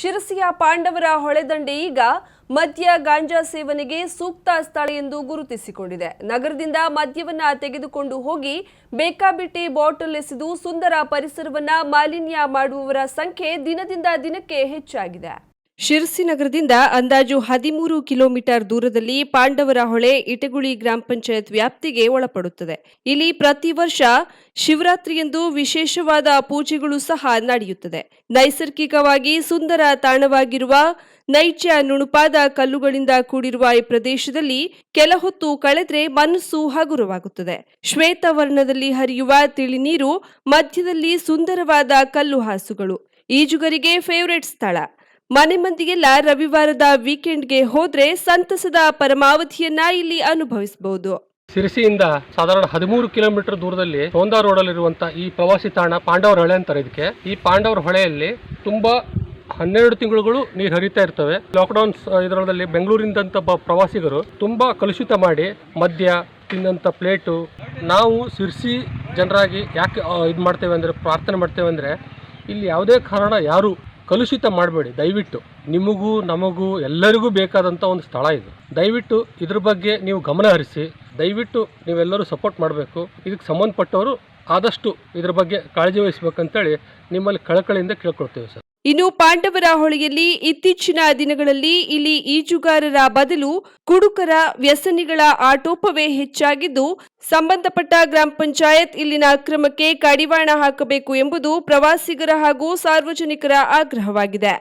ಶಿರಸಿಯ ಪಾಂಡವರ ಹೊಳೆದಂಡೆ ಈಗ ಮದ್ಯ ಗಾಂಜಾ ಸೇವನೆಗೆ ಸೂಕ್ತ ಸ್ಥಳ ಎಂದು ಗುರುತಿಸಿಕೊಂಡಿದೆ. ನಗರದಿಂದ ಮದ್ಯವನ್ನ ತೆಗೆದುಕೊಂಡು ಹೋಗಿ ಬೇಕಾಬಿಟ್ಟಿ ಬಾಟಲ್ ಎಸೆದು ಸುಂದರ ಪರಿಸರವನ್ನ ಮಾಲಿನ್ಯ ಮಾಡುವವರ ಸಂಖ್ಯೆ ದಿನದಿಂದ ದಿನಕ್ಕೆ ಹೆಚ್ಚಾಗಿದೆ. ಶಿರಸಿ ನಗರದಿಂದ ಅಂದಾಜು ಹದಿಮೂರು ಕಿಲೋಮೀಟರ್ ದೂರದಲ್ಲಿ ಪಾಂಡವರ ಹೊಳೆ ಇಟಗುಳಿ ಗ್ರಾಮ ಪಂಚಾಯತ್ ವ್ಯಾಪ್ತಿಗೆ ಒಳಪಡುತ್ತದೆ. ಇಲ್ಲಿ ಪ್ರತಿ ವರ್ಷ ಶಿವರಾತ್ರಿಯಂದು ವಿಶೇಷವಾದ ಪೂಜೆಗಳು ಸಹ ನಡೆಯುತ್ತದೆ. ನೈಸರ್ಗಿಕವಾಗಿ ಸುಂದರ ತಾಣವಾಗಿರುವ ನೈಜ ನುಣುಪಾದ ಕಲ್ಲುಗಳಿಂದ ಕೂಡಿರುವ ಈ ಪ್ರದೇಶದಲ್ಲಿ ಕೆಲ ಹೊತ್ತು ಕಳೆದ್ರೆ ಮನಸ್ಸು ಹಗುರವಾಗುತ್ತದೆ. ಶ್ವೇತವರ್ಣದಲ್ಲಿ ಹರಿಯುವ ತಿಳಿನೀರು ಮಧ್ಯದಲ್ಲಿ ಸುಂದರವಾದ ಕಲ್ಲು ಹಾಸುಗಳು. ಈಜುಗರಿಗೆ ಫೇವರೇಟ್ ಸ್ಥಳ. ಮನೆ ಮಂದಿಗೆಲ್ಲ ರವಿವಾರದ ವೀಕೆಂಡ್ಗೆ ಹೋದ್ರೆ ಸಂತಸದ ಪರಮಾವಧಿಯನ್ನ ಇಲ್ಲಿ ಅನುಭವಿಸಬಹುದು ಸಿರಿಸಿಯಿಂದ ಸಾಧಾರಣ ಹದಿಮೂರು ಕಿಲೋಮೀಟರ್ ದೂರದಲ್ಲಿ ಸೋಂದಾ ರೋಡಲ್ಲಿರುವಂಥ ಈ ಪ್ರವಾಸಿ ತಾಣ ಪಾಂಡವರ ಹೊಳೆ ಅಂತಾರೆ ಇದಕ್ಕೆ. ಈ ಪಾಂಡವರ ಹೊಳೆಯಲ್ಲಿ ತುಂಬಾ ಹನ್ನೆರಡು ತಿಂಗಳುಗಳು ನೀರು ಹರಿತಾ ಇರ್ತವೆ. ಲಾಕ್ಡೌನ್ ಇದರಲ್ಲಿ ಬೆಂಗಳೂರಿಂದಂಥ ಪ್ರವಾಸಿಗರು ತುಂಬಾ ಕಲುಷಿತ ಮಾಡಿ ಮದ್ಯ ತಿಂದಂಥ ಪ್ಲೇಟು ನಾವು ಸಿರ್ಸಿ ಜನರಾಗಿ ಯಾಕೆ ಇದು ಮಾಡ್ತೇವೆ ಅಂದರೆ, ಪ್ರಾರ್ಥನೆ ಮಾಡ್ತೇವೆ ಅಂದರೆ, ಇಲ್ಲಿ ಯಾವುದೇ ಕಾರಣ ಯಾರು ಕಲುಷಿತ ಮಾಡಬೇಡಿ. ದಯವಿಟ್ಟು ನಿಮಗೂ ನಮಗೂ ಎಲ್ಲರಿಗೂ ಬೇಕಾದಂಥ ಒಂದು ಸ್ಥಳ ಇದು. ದಯವಿಟ್ಟು ಇದ್ರ ಬಗ್ಗೆ ನೀವು ಗಮನ ಹರಿಸಿ. ದಯವಿಟ್ಟು ನೀವೆಲ್ಲರೂ ಸಪೋರ್ಟ್ ಮಾಡಬೇಕು. ಇದಕ್ಕೆ ಸಂಬಂಧಪಟ್ಟವರು ಆದಷ್ಟು ಇದ್ರ ಬಗ್ಗೆ ಕಾಳಜಿ ವಹಿಸ್ಬೇಕಂತೇಳಿ ನಿಮ್ಮಲ್ಲಿ ಕಳಕಳಿಯಿಂದ ಕೇಳ್ಕೊಳ್ತೇವೆ ಸರ್. ಇನ್ನು ಪಾಂಡವರ ಹೊಳೆಯಲ್ಲಿ ಇತ್ತೀಚಿನ ದಿನಗಳಲ್ಲಿ ಇಲ್ಲಿ ಈಜುಗಾರರ ಬದಲು ಕುಡುಕರ ವ್ಯಸನಿಗಳ ಆಟೋಪವೇ ಹೆಚ್ಚಾಗಿದ್ದು, ಸಂಬಂಧಪಟ್ಟ ಗ್ರಾಮ ಪಂಚಾಯತ್ ಇಲ್ಲಿನ ಅಕ್ರಮಕ್ಕೆ ಕಡಿವಾಣ ಹಾಕಬೇಕು ಎಂಬುದು ಪ್ರವಾಸಿಗರ ಹಾಗೂ ಸಾರ್ವಜನಿಕರ ಆಗ್ರಹವಾಗಿದೆ.